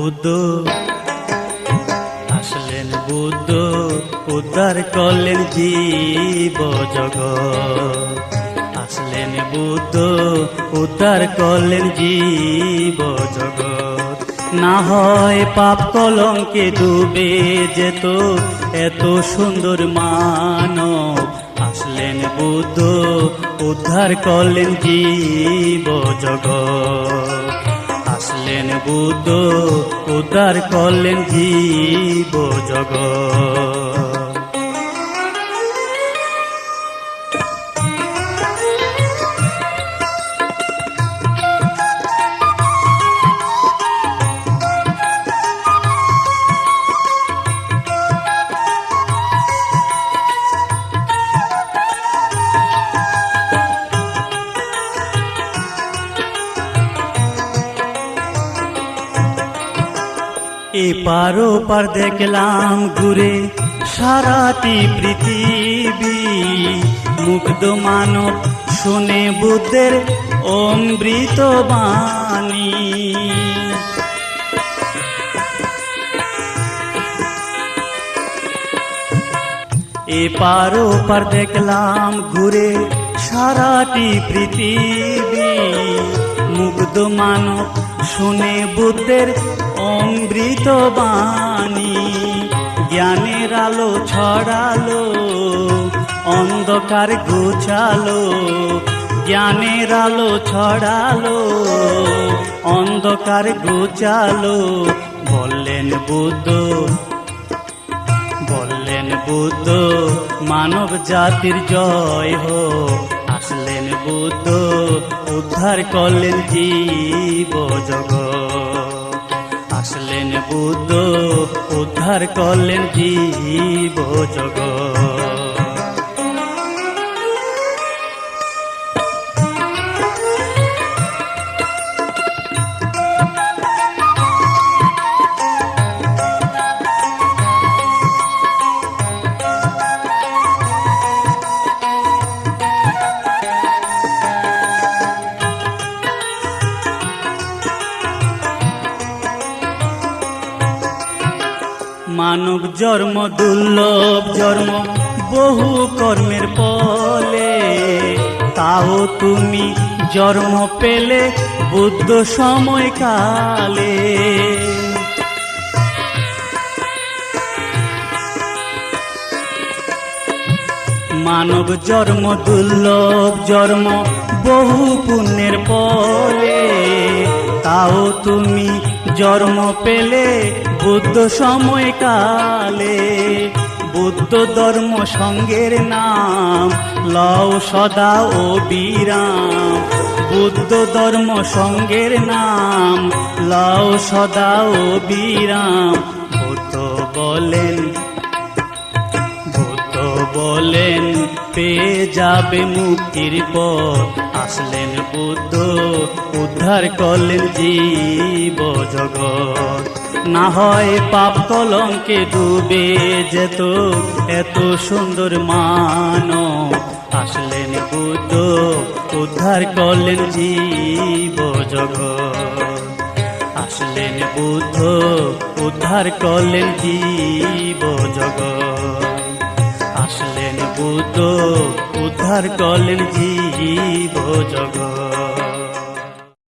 বুদ্ধ। আসলেন বুদ্ধ উদ্ধার করলেন জীব জগৎ। আসলেন বুদ্ধ উদ্ধার করলেন জীব জগৎ। না হয় পাপ কলঙ্কে ডুবে যেত এত সুন্দর মানব। আসলেন বুদ্ধ উদ্ধার করলেন জীব জগৎ। আসলেন বুদ্ধ উদ্ধার করলেন জীব জগৎ। এ পারো পার দেখলাম ঘুরে সারাটি পৃথিবী। মুগ্ধ মানব শুনে বুদ্ধের অমৃত বাণী। এ পারো পার দেখলাম ঘুরে সারাটি পৃথিবী। মুগ্ধ মানব শুনে বুদ্ধের অমৃত বাণী, জ্ঞানের আলো ছড়ালো, অন্ধকার গুছালো, জ্ঞানের আলো ছড়ালো, অন্ধকার গুছালো, বললেন বুদ্ধ বললেন বুদ্ধ, মানব জাতির জয় হো। আসলেন বুদ্ধ, উদ্ধার করলেন জীব জগৎ। বুদ্ধ উদ্ধার করলেন জীব জগৎ। মানব জন্ম, দুর্লভ জন্ম, বহু কর্মের ফলে। তাও তুমি জন্ম পেলে বুদ্ধ সময়কালে। মানব জন্ম, দুর্লভ জন্ম, বহু পুণ্যের ফলে। তাও তুমি জন্ম পেলে বুদ্ধ সময়কালে, বুদ্ধ ধর্ম সঙ্গের নাম লও সদা ও বিরাম। বুদ্ধ ধর্ম সঙ্গের নাম লও সদা ও বিরাম। বুদ্ধ বলেন বুদ্ধ বলেন পেয়ে যাবে মুক্তির পর আসলেন বুদ্ধ, উদ্ধার করলেন জীব জগৎ। না হয় পাপ কলঙ্কে ডুবে যেত, এত সুন্দর মানব। আসলেন বুদ্ধ, উদ্ধার করলেন জীব জগৎ। আসলেন বুদ্ধ, উদ্ধার করলেন জীব জগৎ। বুদ্ধ উদ্ধার কলেন জীব জগৎ।